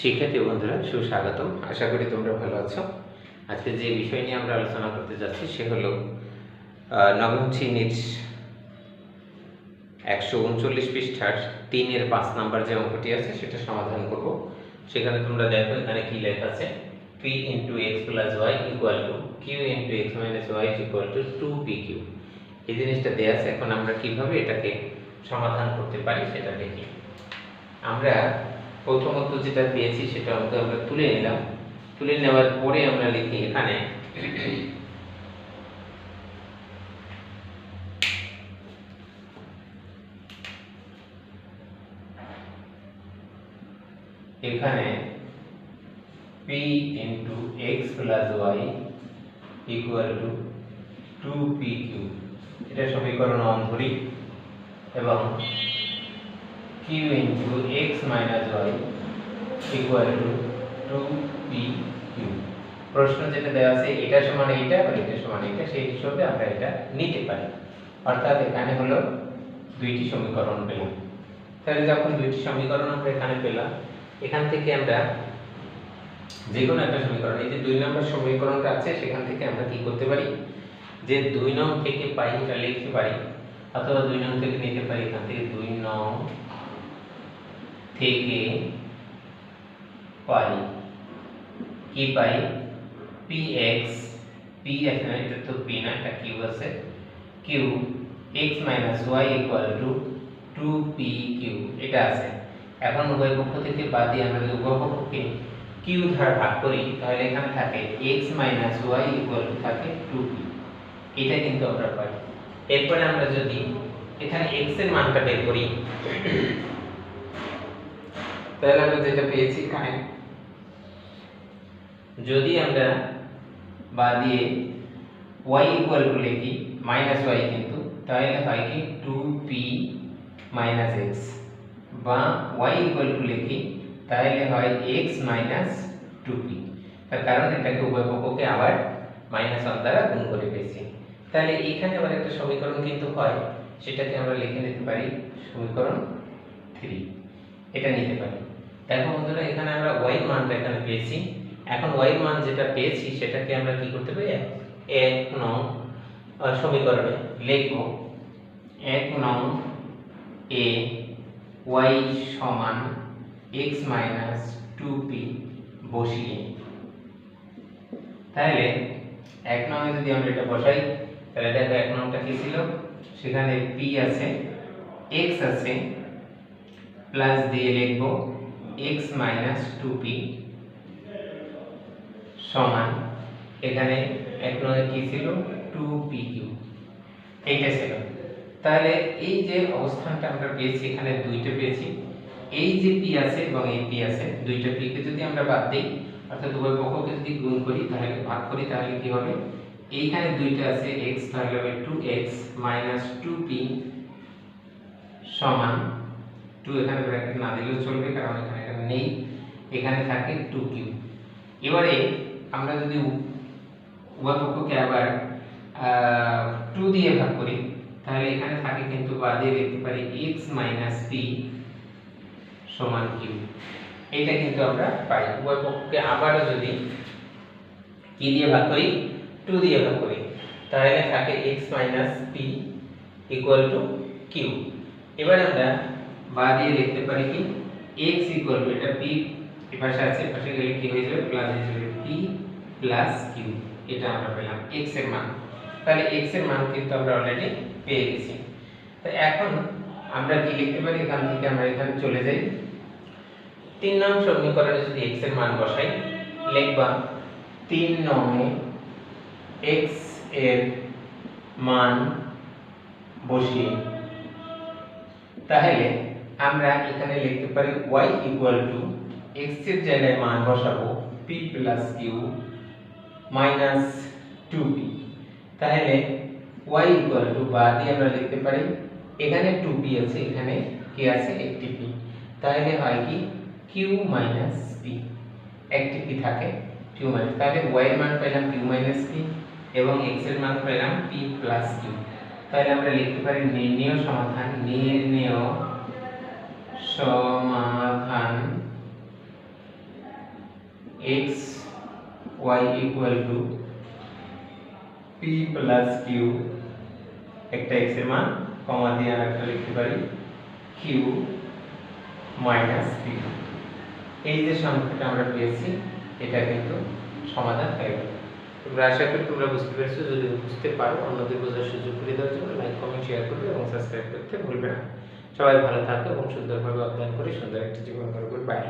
শিক্ষার্থী বন্ধুরা, সুস্বাগতম। আশা করি তোমরা ভালো আছো। আজকে যে বিষয় নিয়ে আমরা আলোচনা করতে যাচ্ছি, সে হলো নবম শ্রেণির একশো উনচল্লিশ পৃষ্ঠার তিনের পাঁচ নাম্বার যে অঙ্কটি আছে, সেটা সমাধান করব। সেখানে তোমরা দেখো, এখানে কি লেখা আছে? P into X plus Y equal to Q into X minus Y equal to two P Q এই জিনিসটা দেওয়া আছে, এখন আমরা কীভাবে এটাকে সমাধান করতে পারি, সেটা দেখি। আমরা প্রথমত যেটা পেয়েছি সেটা অঙ্ক আমরা তুলে নিলাম। তুলে নেওয়ার পরে আমরা লিখি এখানে এখানে p plus Y equal to two P Q এটা সমীকরণ ধরি এবং q minus Y equal to two P Q প্রশ্ন যেটা দেওয়া আছে, এটা সমান এইটা আর এটা সমান এটা সেই হিসাবে আমরা এটা নিতে পারি। অর্থাৎ এখানে হলো দুইটি সমীকরণ পেলাম। তাহলে যখন দুইটি সমীকরণ আমরা এখানে পেলাম, এখান থেকে আমরা যে কোনো একটা সমীকরণ, এই যে দুই নম্বর সমীকরণটা আছে, সেখান থেকে আমরা কি করতে পারি? যে দুই নং থেকে পাই, এটা লিখতে পারি। অথবা দুই নং থেকে নিতে পারি, এখান থেকে দুই নং থেকে পাই। কি পাই? পি এক্স পি এখানে এটা তো পি না, এটা কিউ আছে। Q X minus Y equal to two P Q এটা আছে। এখন উভয় পক্ষ থেকে বাদ দিয়ে আমরা যদি উভয় পক্ষকে কিউ দ্বারা ভাগ করি, তাহলে এখানে থাকে X minus Y equal to থাকে টু পি এটা কিন্তু আমরা পাই। এরপরে আমরা যদি এখানে এক্সের মানটা বের করি তাহলে আমরা যেটা পেয়েছি এখানে যদি আমরা বা দিয়ে y ইকুয়াল টু লিখি মাইনাস ওয়াই কিন্তু, তাহলে হয় কি টু পি মাইনাস এক্স বা y ইকুয়াল টু লিখি, তাহলে হয় x মাইনাস টু পি তার কারণ এটাকে উভয় পক্ষকে আবার মাইনাস ওয়ান দ্বারা গুণ করে পেয়েছি। তাহলে এখানে আবার একটা সমীকরণ কিন্তু হয়, সেটাকে আমরা লিখে নিতে পারি সমীকরণ থ্রি এটা নিতে পারি। দেখো বন্ধুরা, এখানে আমরা y মানটা এখানে পেয়েছি। এখন y মান যেটা পেয়েছি, সেটাকে আমরা কি করতে পারি? এক নং সমীকরণে লিখব। এক নং এ y সমান x মাইনাস টু পি বসিয়ে। তাহলে এক নংয়ে যদি আমরা এটা বসাই, তাহলে দেখো এক নংটা কি ছিল? সেখানে p আছে, x আছে প্লাস দিয়ে লিখব x মাইনাস টু পি সমান, এখানে এক নয় কি ছিল? টু পি কিউ এইটা ছিল। তাহলে এই যে অবস্থানটা আমরা পেয়েছি, এখানে দুইটা পেয়েছি। এই যে পি আছে এবং এই পি আছে, দুইটা পি কে যদি আমরা বাদ দিই, অর্থাৎ উভয় পক্ষকে যদি গুণ করি, তাহলে ভাগ করি, তাহলে কি হবে? এইখানে দুইটা আছে, x তাহলে হবে 2x মাইনাস 2p সমান 2 এখানে ব্র্যাকেট না দিলেও চলবে, কারণ এখানে এটা নেই, এখানে থাকে টু কিউ এবারে আমরা যদি উভয় পক্ষকে আবার টু দিয়ে ভাগ করি, তাহলে এখানে থাকে কিন্তু বাদে লিখতে পারি এক্স মাইনাস পি সমান কিউ এইটা কিন্তু আমরা পাই। উভয় পক্ষকে আবারও যদি কি দিয়ে ভাগ করি টু দিয়ে ভাগ করি, তাহলে থাকে X minus P equal to Q এবার আমরা বা দিয়ে লিখতে পারি কি? X ইকুয়াল টু এটা p এপাশে আছে এপাশে গেলে কি হয়ে যাবে? প্লাস হয়ে যাবে p প্লাস কিউ এটা আমরা পেলাম x এর মান। তাহলে x এর মান কিন্তু আমরা অলরেডি পেয়ে গেছি। তো এখন আমরা কি লিখতে পারি? এখান থেকে আমরা এখানে চলে যাই। তিন নং সমীকরণে যদি x এর মান বসাই, লিখবা তিন নংয়ে x এর মান বসিয়ে। তাহলে আমরা এখানে লিখতে পারি y ইকুয়াল টু x এর জায়গায় মান বসাবো p plus q minus two তাহলে y ইকুয়াল টু বা দিয়ে আমরা লিখতে পারি, এখানে টু পি আছে, এখানে কি আছে, একটি পি তাহলে হয় কি? q মাইনাস পি একটি পি থাকে, q মাইনাস তাহলে y এর মান পেলাম q মাইনাস পি এবং x এর মান পেলাম p প্লাস q তাহলে আমরা লিখতে পারি নির্ণেয় সমাধান, নির্ণেয় সমাধান X Y equal to P plus Q একটা এক্স মান কমা দিয়ে আর একটা লিখতে পারি কিউ মাইনাস পি এই যে সংখ্যাটা আমরা পেয়েছি, এটা কিন্তু সমাধান হয়ে গেল। তোমরা আশা করি তোমরা বুঝতে পেরেছ, যদি বুঝতে পারো, অন্যদের বোঝার সুযোগ করে দেওয়ার জন্য লাইক কমেন্ট শেয়ার করবে এবং সাবস্ক্রাইব করতে ভুলবে না। সবাই ভালো থাকো এবং সুন্দরভাবে অধ্যয়ন করে সুন্দর একটা জীবন করবে বাই